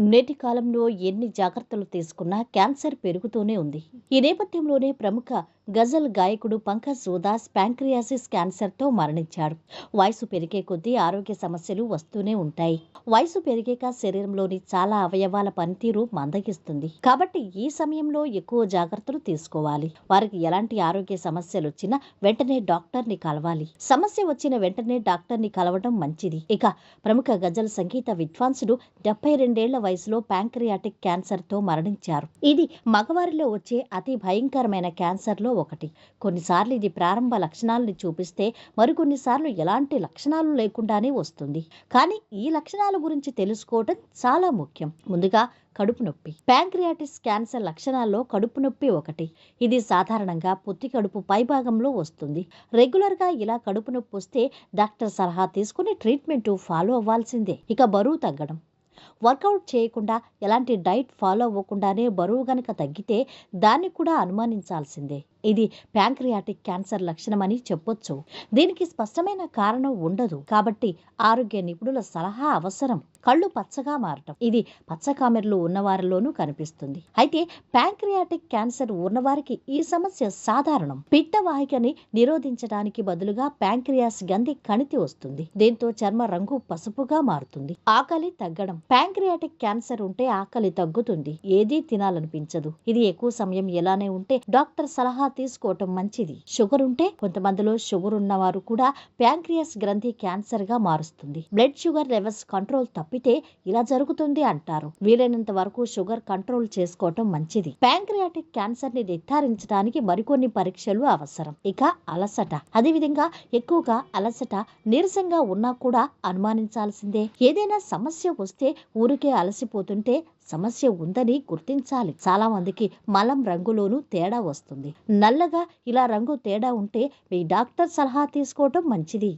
నేటి కాలంలో ఎన్ని జాగ్రత్తలు తీసుకున్నా క్యాన్సర్ పెరుగుతూనే ఉంది. ఈ నేపథ్యంలోనే ప్రముఖ గజల్ గాయకుడు పంకజ్ ఉదాస్ ప్యాంక్రియాసిస్ క్యాన్సర్తో మరణించాడు. వయసు పెరిగే కొద్దీ ఆరోగ్య సమస్యలు వస్తూనే ఉంటాయి. వయసు పెరిగాక శరీరంలోని చాలా అవయవాల పనితీరు మందగిస్తుంది. కాబట్టి ఈ సమయంలో ఎక్కువ జాగ్రత్తలు తీసుకోవాలి. వారికి ఎలాంటి ఆరోగ్య సమస్యలు వచ్చినా వెంటనే డాక్టర్ని కలవాలి. సమస్య వచ్చిన వెంటనే డాక్టర్ని కలవడం మంచిది. ఇక ప్రముఖ గజల్ సంగీత విద్వాంసుడు డెబ్బై రెండేళ్ళ వయసులో ప్యాంక్రియాటిక్ క్యాన్సర్తో మరణించారు. ఇది మగవారిలో వచ్చే అతి భయంకరమైన క్యాన్సర్లో ఒకటి. కొన్నిసార్లు ఇది ప్రారంభ లక్షణాలను చూపిస్తే మరికొన్నిసార్లు ఎలాంటి లక్షణాలు లేకుండానే వస్తుంది. కానీ ఈ లక్షణాల గురించి తెలుసుకోవటం చాలా ముఖ్యం. ముందుగా కడుపు నొప్పి. ప్యాంక్రియాటిస్ క్యాన్సర్ లక్షణాల్లో కడుపు నొప్పి ఒకటి. ఇది సాధారణంగా పొత్తి కడుపు పైభాగంలో వస్తుంది. రెగ్యులర్గా ఇలా కడుపు నొప్పి వస్తే డాక్టర్ సలహా తీసుకుని ట్రీట్మెంట్ ఫాలో అవ్వాల్సిందే. ఇక బరువు తగ్గడం. వర్కౌట్ చేయకుండా ఎలాంటి డైట్ ఫాలో అవ్వకుండానే బరువు గనక తగ్గితే దాన్ని కూడా అనుమానించాల్సిందే. ఇది ప్యాంక్రియాటిక్ క్యాన్సర్ లక్షణమని చెప్పొచ్చు. దీనికి స్పష్టమైన కారణం ఉండదు. కాబట్టి ఆరోగ్య నిపుణుల సలహా అవసరం. కళ్ళు పచ్చగా మారటం. ఇది పచ్చకామెరలు ఉన్నవారిలోనూ కనిపిస్తుంది. అయితే ప్యాంక్రియాటిక్ క్యాన్సర్ ఉన్నవారికి ఈ సమస్య సాధారణం. పిట్టవాహికని నిరోధించడానికి బదులుగా ప్యాంక్రియాస్ గంధి కణితి వస్తుంది. దీంతో చర్మ రంగు పసుపుగా మారుతుంది. ఆకలి తగ్గడం. ప్యాంక్రియాటిక్ క్యాన్సర్ ఉంటే ఆకలి తగ్గుతుంది. ఏదీ తినాలనిపించదు. ఇది ఎక్కువ సమయం ఎలానే ఉంటే డాక్టర్ సలహా తీసుకోవటం మంచిది. షుగర్ ఉంటే కొంతమందిలో షుగర్ ఉన్నవారు కూడా ప్యాంక్రియాస్ గ్రంథి క్యాన్సర్గా మారుస్తుంది. బ్లడ్ షుగర్ లెవెల్స్ కంట్రోల్ తప్పితే ఇలా జరుగుతుంది అంటారు. వీలైనంత వరకు షుగర్ కంట్రోల్ చేసుకోవటం మంచిది. ప్యాంక్రియాటిక్ క్యాన్సర్ని నిర్ధారించడానికి మరికొన్ని పరీక్షలు అవసరం. ఇక అలసట. అదేవిధంగా ఎక్కువగా అలసట నీరసంగా ఉన్నా కూడా అనుమానించాల్సిందే. ఏదైనా సమస్య వస్తే ఊరికే అలసిపోతుంటే సమస్య ఉందని గుర్తించాలి. చాలా మందికి మలం రంగులోనూ తేడా వస్తుంది. నల్లగా ఇలా రంగు తేడా ఉంటే మీ డాక్టర్ సలహా తీసుకోవటం మంచిది.